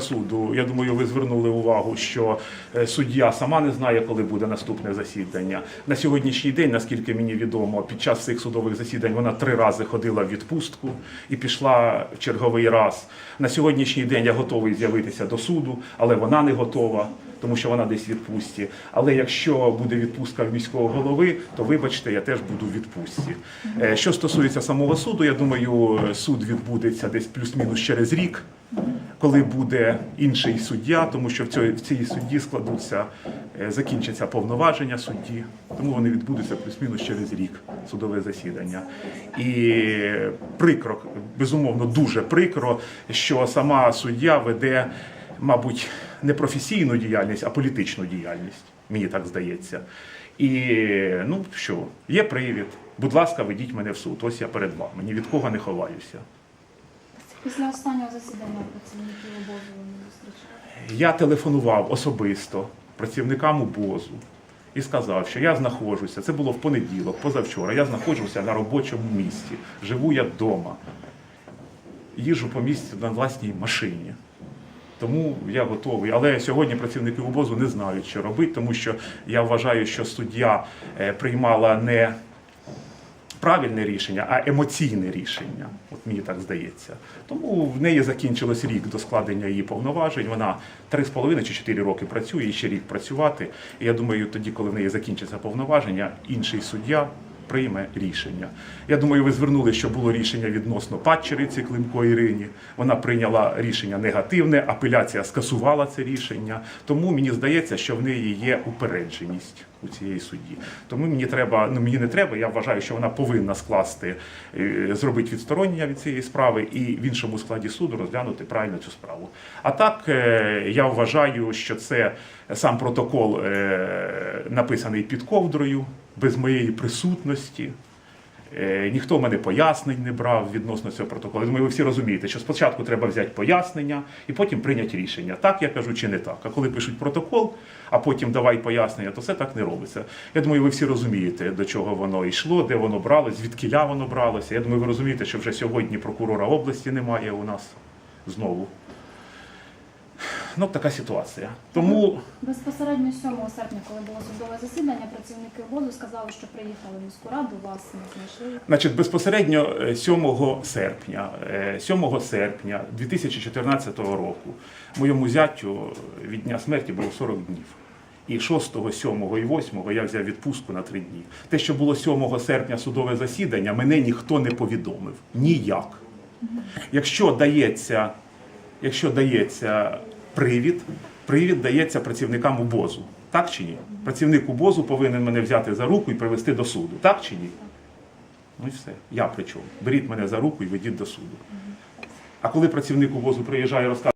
Суду, я думаю, ви звернули увагу, що е, суддя сама не знає, коли буде наступне засідання. На сьогоднішній день, наскільки мені відомо, під час цих судових засідань вона три рази ходила в відпустку і пішла в черговий раз. На сьогоднішній день я готовий з'явитися до суду, але вона не готова, тому що вона десь в відпустці. Але якщо буде відпустка в міського голови, то вибачте, я теж буду в відпустці. Е, Що стосується самого суду, я думаю, суд відбудеться десь плюс-мінус через рік коли буде інший суддя, тому що в цій, судді складуться, е, закінчаться повноваження судді, тому вони відбудуться плюс-мінус через рік судове засідання. І прикро, безумовно, дуже прикро, що сама суддя веде, мабуть, не професійну діяльність, а політичну діяльність. Мені так здається. І ну що, є привід. Будь ласка, ведіть мене в суд. Ось я перед вами. Ні від кого не ховаюся. Після останнього засідання працівників обозу не зустрічали? Я телефонував особисто працівникам УБОЗу і сказав, що я знаходжуся. Це було в понеділок, позавчора. Я знаходжуся на робочому місці. Живу я вдома. Їжу по місці на власній машині. Тому я готовий. Але сьогодні працівники УБОЗу не знають, що робити, тому що я вважаю, що суддя е, приймала не правильне рішення, а емоційне рішення. От мені так здається. Тому в неї закінчилось рік до складення її повноважень. Вона 3,5 чи 4 роки працює, і ще рік працювати. І я думаю, тоді, коли в неї закінчиться повноваження, інший суддя прийме рішення. Я думаю, ви звернули, що було рішення відносно падчериці Климко Ірині. Вона прийняла рішення негативне, апеляція скасувала це рішення. Тому мені здається, що в неї є упередженість у цієї судді. Тому мені треба, ну мені не треба. Я вважаю, що вона повинна скласти, е, зробити відсторонення від цієї справи і в іншому складі суду розглянути правильно цю справу. А так е, я вважаю, що це сам протокол е, написаний під ковдрою, без моєї присутності. Е, Ніхто в мене пояснень не брав відносно цього протоколу. Я думаю, ви всі розумієте, що спочатку треба взяти пояснення і потім прийняти рішення. Так я кажу чи не так. А коли пишуть протокол, а потім давай пояснення, то це так не робиться. Я думаю, ви всі розумієте, до чого воно йшло, де воно бралось, звідкиля воно бралося. Я думаю, ви розумієте, що вже сьогодні прокурора області немає у нас знову. Ну, така ситуація. Тому. Безпосередньо 7 серпня, коли було судове засідання, працівники обозу сказали, що приїхали в міську раду, вас не знайшли. Значить, безпосередньо е, 7 серпня, е, 7 серпня 2014 року моєму зятю від дня смерті було 40 днів. І 6, 7 і 8 я взяв відпустку на 3 дні. Те, що було 7 серпня судове засідання, мене ніхто не повідомив. Ніяк. Якщо дається, якщо дається привід, привід дається працівникам УБОЗу. Так чи ні? Працівник УБОЗу повинен мене взяти за руку і привести до суду. Так чи ні? Ну і все. Я при чому? Беріть мене за руку і ведіть до суду. А коли працівник УБОЗу приїжджає і розказує,